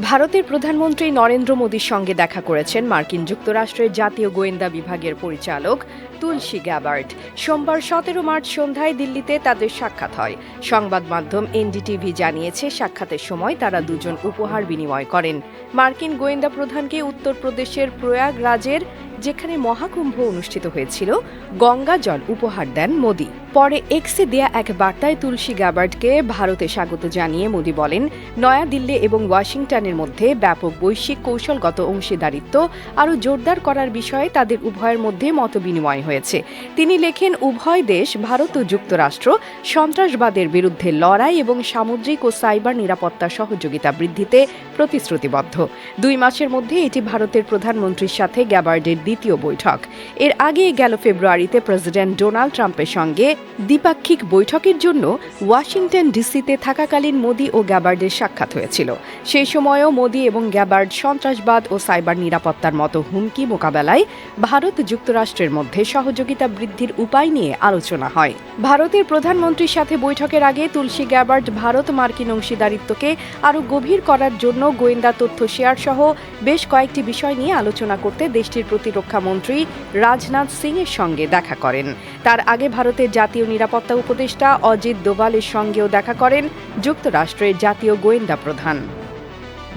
ভারতের প্রধানমন্ত্রী নরেন্দ্র মোদীর সঙ্গে দেখা করেছেন মার্কিন যুক্তরাষ্ট্রের জাতীয় গোয়েন্দা বিভাগের পরিচালক তুলসী গ্যাবার্ট। সোমবার সতেরো মার্চ সন্ধ্যায় দিল্লিতে তাদের সাক্ষাৎ হয়। সংবাদ মাধ্যম এনডিটিভি জানিয়েছে, সাক্ষাতের সময় তারা দুজন উপহার বিনিময় করেন। মার্কিন গোয়েন্দা প্রধানকে উত্তরপ্রদেশের প্রয়াগরাজের, যেখানে মহাকুম্ভ অনুষ্ঠিত হয়েছিল গঙ্গা জল উপহার দেন মোদী। পরে এক্সে দেয়া এক বার্তায় তুলসী গ্যাবার্ডকে ভারতে স্বাগত জানিয়ে মোদী বলেন, নয়াদিল্লি এবং ওয়াশিংটনের মধ্যে ব্যাপক বৈশ্বিক কৌশলগত অংশীদারিত্ব আরও জোরদার করার বিষয়ে তাদের উভয়ের মধ্যে মতবিনিময় হয়েছে। তিনি লেখেন, উভয় দেশ, ভারত ও যুক্তরাষ্ট্র সন্ত্রাসবাদের বিরুদ্ধে লড়াই এবং সামুদ্রিক ও সাইবার নিরাপত্তা সহযোগিতা বৃদ্ধিতে প্রতিশ্রুতিবদ্ধ। দুই মাসের মধ্যে এটি ভারতের প্রধানমন্ত্রীর সাথে গ্যাবার্ডের দ্বিতীয় বৈঠক। এর আগে গেল ফেব্রুয়ারিতে প্রেসিডেন্ট ডোনাল্ড ট্রাম্পের সঙ্গে দ্বিপাক্ষিক বৈঠকের জন্য ওয়াশিংটন ডিসিতে থাকাকালীন মোদি ও গ্যাবার্ডের সাক্ষাৎ হয়েছিল। সেই সময়ও মোদি এবং গ্যাবার্ড সন্ত্রাসবাদ ও সাইবার নিরাপত্তার মতো হুমকি মোকাবেলায় ভারত যুক্তরাষ্ট্রের মধ্যে সহযোগিতা বৃদ্ধির উপায় নিয়ে আলোচনা হয়। ভারতের প্রধানমন্ত্রীর সাথে বৈঠকের আগে তুলসী গ্যাবার্ড ভারত মার্কিন অংশীদারিত্বকে আরও গভীর করার জন্য গোয়েন্দা তথ্য শেয়ার সহ বেশ কয়েকটি বিষয় নিয়ে আলোচনা করতে দেশটির প্রতিরক্ষা মন্ত্রী রাজনাথ সিং এর সঙ্গে দেখা করেন। তার আগে ভারতের জাতীয় নিরাপত্তা উপদেষ্টা অজিত দোভালের সঙ্গেও দেখা করেন যুক্তরাষ্ট্রের জাতীয় গোয়েন্দা প্রধান।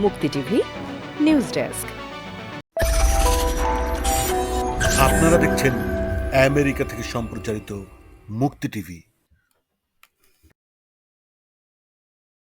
মুক্তি টিভি, নিউজ ডেস্ক। আপনারা দেখছেন আমেরিকা থেকে সম্প্রচারিত মুক্তি টিভি।